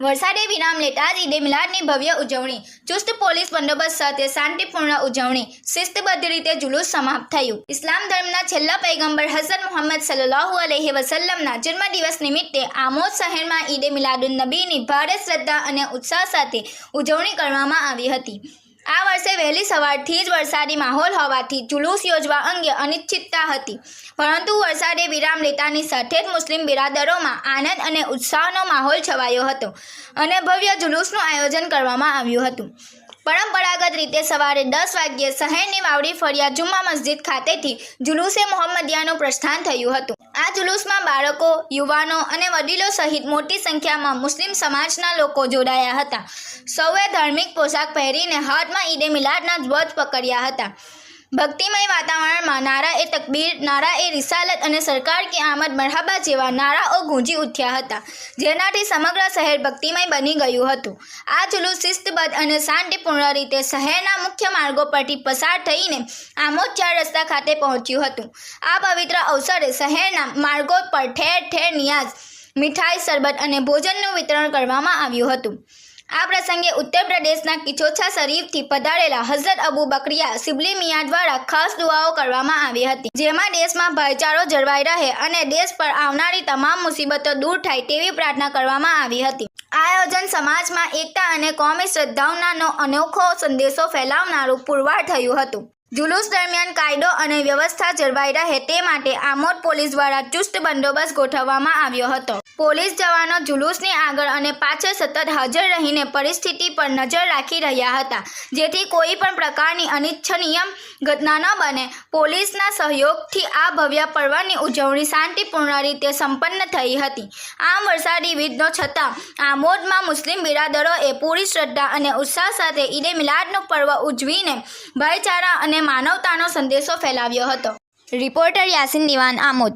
વરસાદે વિરામ લેતા જ ઈદે મિલાદની ભવ્ય ઉજવણી, ચુસ્ત પોલીસ બંદોબસ્ત સાથે શાંતિપૂર્ણ ઉજવણી, શિસ્તબદ્ધ રીતે જુલુસ સમાપ્ત થયું. ઇસ્લામ ધર્મના છેલ્લા પૈગંબર હઝરત મુહમ્મદ સલ્લાહુ અલૈહિ વસલ્લમના જન્મદિવસ નિમિત્તે આમોદ શહેરમાં ઈદે મિલાદુન નબીની ભારે શ્રદ્ધા અને ઉત્સાહ સાથે ઉજવણી કરવામાં આવી હતી. આ વર્ષે વહેલી સવારથી જ વરસાદી માહોલ હોવાથી જુલુસ યોજવા અંગે અનિશ્ચિતતા હતી. પરંતુ વરસાદે વિરામ લેતાની સાથે જ મુસ્લિમ બિરાદરોમાં આનંદ અને ઉત્સાહનો માહોલ છવાયો હતો અને ભવ્ય જુલુસનું આયોજન કરવામાં આવ્યું હતું. પરંપરાગત રીતે સવારે દસ વાગ્યે શહેરની વાવડી ફળિયા જુમ્મા મસ્જિદ ખાતેથી જુલુસે મોહમ્મદિયાનું પ્રસ્થાન થયું હતું. આ જુલુસમાં બાળકો, યુવાનો અને વડીલો સહિત મોટી સંખ્યામાં મુસ્લિમ સમાજના લોકો જોડાયા હતા. સૌએ ધાર્મિક પોશાક પહેરીને હાથમાં ઈદે મિલાદના ધ્વજ પકડ્યા હતા. ભક્તિમય વાતાવરણમાં નારા એ તકબીર, નારા એ રિસાલત અને સરકાર કે આમદ મરહબા જેવા નારાઓ ગૂંજી ઉઠ્યા હતા, જેનાથી સમગ્ર શહેર ભક્તિમય બની ગયું હતું. આ જુલુસ શિસ્તબદ્ધ અને શાંતિપૂર્ણ રીતે શહેરના મુખ્ય માર્ગો પરથી પસાર થઈને આમોદ ચાર રસ્તા ખાતે પહોંચ્યું હતું. આ પવિત્ર અવસરે શહેરના માર્ગો પર ઠેર ઠેર નિયાઝ મીઠાઈ, શરબત અને ભોજનનું વિતરણ કરવામાં આવ્યું હતું. આ પ્રસંગે ઉત્તર પ્રદેશના કિચોછા શરીફથી પધારેલા હઝરત અબુ બકરિયા સિબલી મિયા દ્વારા ખાસ દુઆઓ કરવામાં આવી હતી, જેમાં દેશમાં ભાઈચારો જળવાઈ રહે અને દેશ પર આવનારી તમામ મુસીબતો દૂર થાય તેવી પ્રાર્થના કરવામાં આવી હતી. આયોજન સમાજમાં એકતા અને કોમી સદ્ભાવનાનો અનોખો સંદેશો ફેલાવનારું પુરવાર થયું હતું. જુલુસ દરમિયાન કાયદો અને વ્યવસ્થા જળવાઈ રહે તે માટે આમોદ પોલીસ દ્વારા ચુસ્ત બંદોબસ્ત ગોઠવવામાં આવ્યો હતો. પોલીસ જવાનો જુલુસની આગળ અને પાછળ સતત હાજર રહીને પરિસ્થિતિ પર નજર રાખી રહ્યા હતા. જેથી કોઈ પણ પ્રકારની અનિચ્છનીય ઘટના ન બને. પોલીસના સહયોગથી આ ભવ્ય પર્વની ઉજવણી શાંતિપૂર્ણ રીતે સંપન્ન થઈ હતી. આમ વરસાદી વિધનો છતાં આમોદમાં મુસ્લિમ બિરાદરોએ પૂરી શ્રદ્ધા અને ઉત્સાહ સાથે ઈદે મિલાદનું પર્વ ઉજવીને ભાઈચારા અને માનવતાનો સંદેશો ફેલાવ્યો હતો. રિપોર્ટર યાસીન દિવાન આમોદ.